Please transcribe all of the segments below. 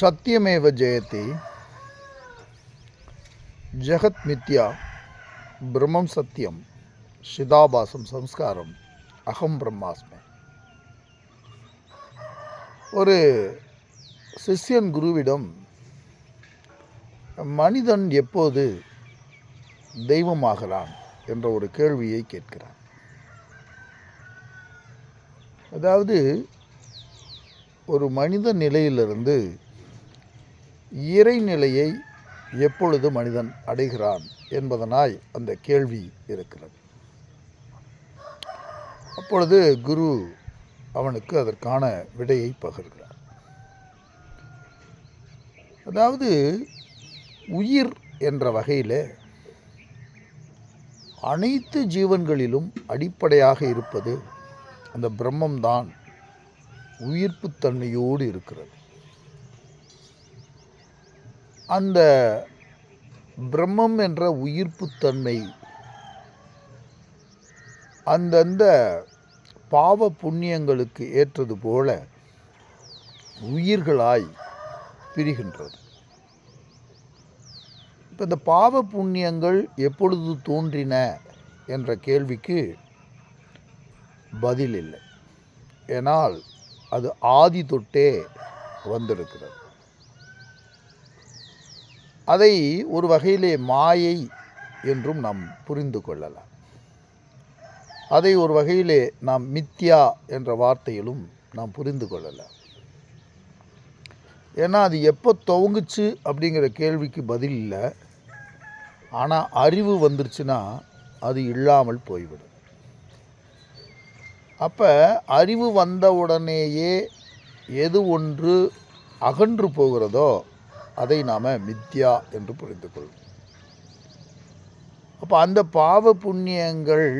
சத்தியமேவ ஜெயதி. ஜெகத் மித்யா பிரம்மம் சத்தியம் சிதாபாசம் சம்ஸ்காரம் அகம் பிரம்மாஸ்மி. ஒரு சிஷ்யன் குருவிடம் மனிதன் எப்போது தெய்வமாகிறான் என்ற ஒரு கேள்வியை கேட்கிறான். அதாவது ஒரு மனித நிலையிலிருந்து இறைநிலையை எப்பொழுது மனிதன் அடைகிறான் என்பதனாய் அந்த கேள்வி இருக்கிறது. அப்பொழுது குரு அவனுக்கு அதற்கான விடையை பகிர்கிறார். அதாவது உயிர் என்ற வகையில் அனைத்து ஜீவன்களிலும் அடிப்படையாக இருப்பது அந்த பிரம்மம்தான் உயிர்ப்புத்தன்மையோடு இருக்கிறது. அந்த பிரம்மம் என்ற உயிர்ப்புத்தன்மை அந்தந்த பாவ புண்ணியங்களுக்கு ஏற்றது போல உயிர்களாய் பிரிகின்றது. இப்போ இந்த பாவ புண்ணியங்கள் எப்பொழுது தோன்றின என்ற கேள்விக்கு பதில் இல்லை. ஏனால் அது ஆதி தொட்டே வந்திருக்கிறது. அதை ஒரு வகையிலே மாயை என்றும் நாம் புரிந்து கொள்ளலாம். அதை ஒரு வகையிலே நாம் மித்யா என்ற வார்த்தையிலும் நாம் புரிந்து கொள்ளலாம். ஏன்னா அது எப்போ துவங்குச்சு அப்படிங்கிற கேள்விக்கு பதில் இல்லை. ஆனால் அறிவு வந்துருச்சுன்னா அது இல்லாமல் போய்விடும். அப்போ அறிவு வந்த உடனேயே எது ஒன்று அகன்று போகிறதோ அதை நாம் மித்யா என்று புரிந்து கொள்வோம் அப்போ அந்த பாவ புண்ணியங்கள்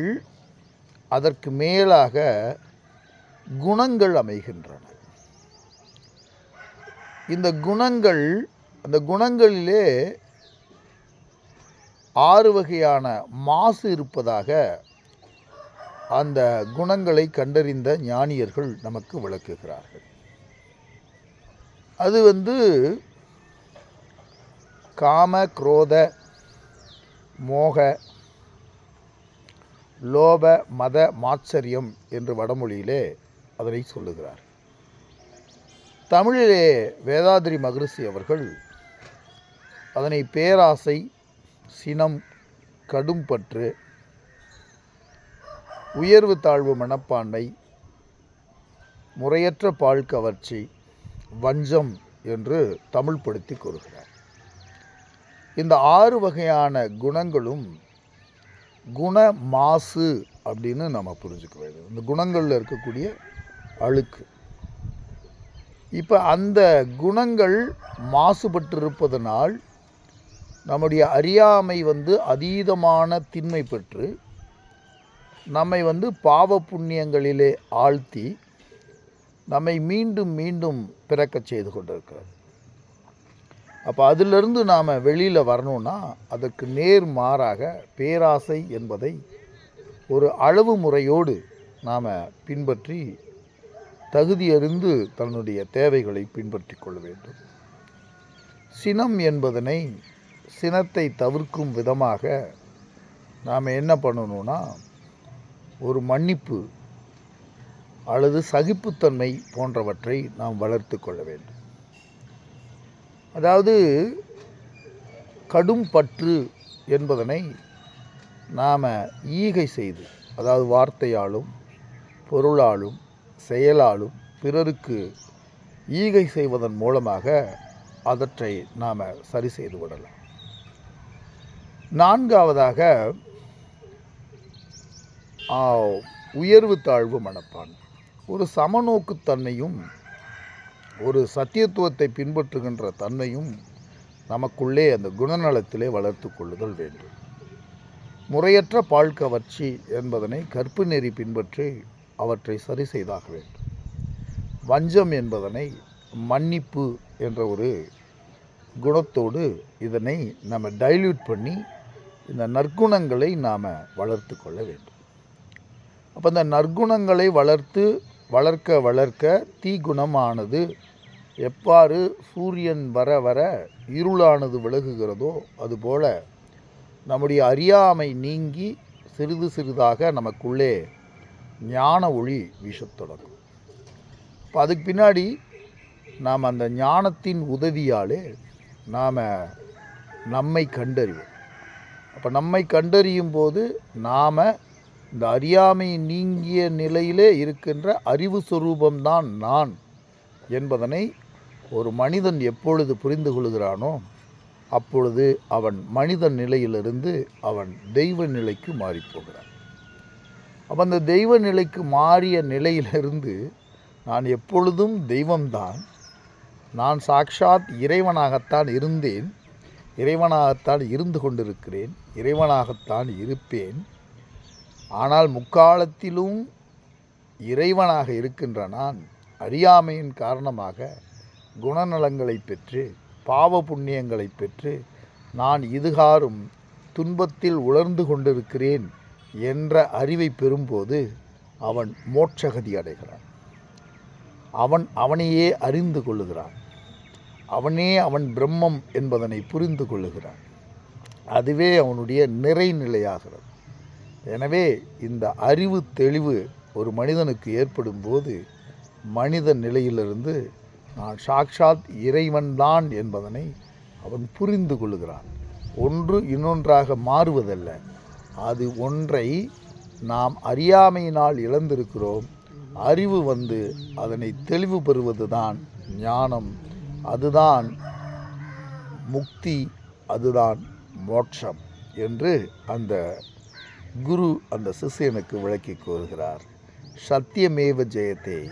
அதற்கு மேலாக குணங்கள் அமைகின்றன. இந்த குணங்கள் அந்த குணங்களிலே ஆறு வகையான மாசு இருப்பதாக அந்த குணங்களை கண்டறிந்த ஞானியர்கள் நமக்கு விளக்குகிறார்கள். அது வந்து காம குரோத மோக லோப மத மாச்சரியம் என்று வடமொழியிலே அதனை சொல்லுகிறார். தமிழிலே வேதாதிரி மகரிஷி அவர்கள் அதனை பேராசை சினம் கடும்பற்று உயர்வு தாழ்வு மனப்பான்மை முறையற்ற பால் கவர்ச்சி வஞ்சம் என்று தமிழ்படுத்தி கூறுகிறார். இந்த ஆறு வகையான குணங்களும் குண மாசு அப்படின்னு நம்ம புரிஞ்சுக்க வேண்டும் இந்த குணங்களில் இருக்கக்கூடிய அழுக்கு. இப்போ அந்த குணங்கள் மாசுபட்டிருப்பதனால் நம்முடைய அறியாமை வந்து அதீதமான திண்மை பெற்று நம்மை வந்து பாவ புண்ணியங்களிலே ஆழ்த்தி நம்மை மீண்டும் மீண்டும் பிறக்கச் செய்து கொண்டிருக்கிறது. அப்போ அதிலிருந்து நாம் வெளியில் வரணும்னா அதற்கு நேர் மாறாக பேராசை என்பதை ஒரு அளவு முறையோடு நாம் பின்பற்றி தகுதியறிந்து தன்னுடைய தேவைகளை பின்பற்றி கொள்ள வேண்டும். சினம் என்பதனை சினத்தை தவிர்க்கும் விதமாக நாம் என்ன பண்ணணும்னா ஒரு மன்னிப்பு அல்லது சகிப்புத்தன்மை போன்றவற்றை நாம் வளர்த்து கொள்ள வேண்டும். அதாவது கடும் பற்று என்பதனை நாம் ஈகை செய்து அதாவது வார்த்தையாலும் பொருளாலும் செயலாலும் பிறருக்கு ஈகை செய்வதன் மூலமாக அதற்றை நாம் சரி செய்து விடலாம். நான்காவதாக ஆ, உயர்வு தாழ்வு மனப்பான் ஒரு சமநோக்குத்தன்மையும் ஒரு சத்தியத்துவத்தை பின்பற்றுகின்ற தன்மையும் நமக்குள்ளே அந்த குணநலத்திலே வளர்த்து கொள்ளுதல் வேண்டும். முறையற்ற பால் கவர்ச்சி என்பதனை கற்பு நெறி பின்பற்றி அவற்றை சரி செய்தாக வேண்டும். வஞ்சம் என்பதனை மன்னிப்பு என்ற ஒரு குணத்தோடு இதனை நம்ம டைல்யூட் பண்ணி இந்த நற்குணங்களை நாம் வளர்த்து கொள்ள வேண்டும். அப்போ இந்த நற்குணங்களை வளர்த்து வளர்க்க வளர்க்க தீ குணமானது எவ்வாறு சூரியன் வர வர இருளானது விலகுகிறதோ அதுபோல நம்முடைய அறியாமை நீங்கி சிறிது சிறிதாக நமக்குள்ளே ஞான ஒளி வீசத் தொடங்கும். இப்போ அதுக்கு பின்னாடி நாம் அந்த ஞானத்தின் உதவியாலே நாம் நம்மை கண்டறிவோம். அப்போ நம்மை கண்டறியும் போது நாம் இந்த அறியாமை நீங்கிய நிலையிலே இருக்கின்ற அறிவு சுரூபம்தான் நான் என்பதனை ஒரு மனிதன் எப்பொழுது புரிந்து கொள்கிறானோ அப்பொழுது அவன் மனித நிலையிலிருந்து அவன் தெய்வ நிலைக்கு மாறிப்போகிறான். அப்போ அந்த தெய்வ நிலைக்கு மாறிய நிலையிலிருந்து நான் எப்பொழுதும் தெய்வம்தான். நான் சாக்ஷாத் இறைவனாகத்தான் இருந்தேன். இறைவனாகத்தான் இருந்து கொண்டிருக்கிறேன். இறைவனாகத்தான் இருப்பேன். ஆனால் முக்காலத்திலும் இறைவனாக இருக்கின்ற நான் அறியாமையின் காரணமாக குணநலங்களை பெற்று பாவ புண்ணியங்களை பெற்று நான் இதுகாரும் துன்பத்தில் உலர்ந்து கொண்டிருக்கிறேன் என்ற அறிவை பெறும்போது அவன் மோட்சகதி அடைகிறான். அவன் அவனையே அறிந்து கொள்ளுகிறான். அவனே அவன் பிரம்மம் என்பதனை புரிந்து கொள்ளுகிறான். அதுவே அவனுடைய நிறைநிலையாகிறது. எனவே இந்த அறிவு தெளிவு ஒரு மனிதனுக்கு ஏற்படும் போது மனித நிலையிலிருந்து நான் சாக்ஷாத் இறைவன்தான் என்பதனை அவன் புரிந்து கொள்கிறான். ஒன்று இன்னொன்றாக மாறுவதல்ல. அது ஒன்றை நாம் அறியாமையினால் இழந்திருக்கிறோம். அறிவு வந்து அதனை தெளிவு பெறுவது தான் ஞானம். அதுதான் முக்தி அதுதான் மோட்சம் என்று அந்த குரு அந்த சிஷ்யனுக்கு விளக்கி கூறுகிறார். சத்தியமேவ ஜெயத்தே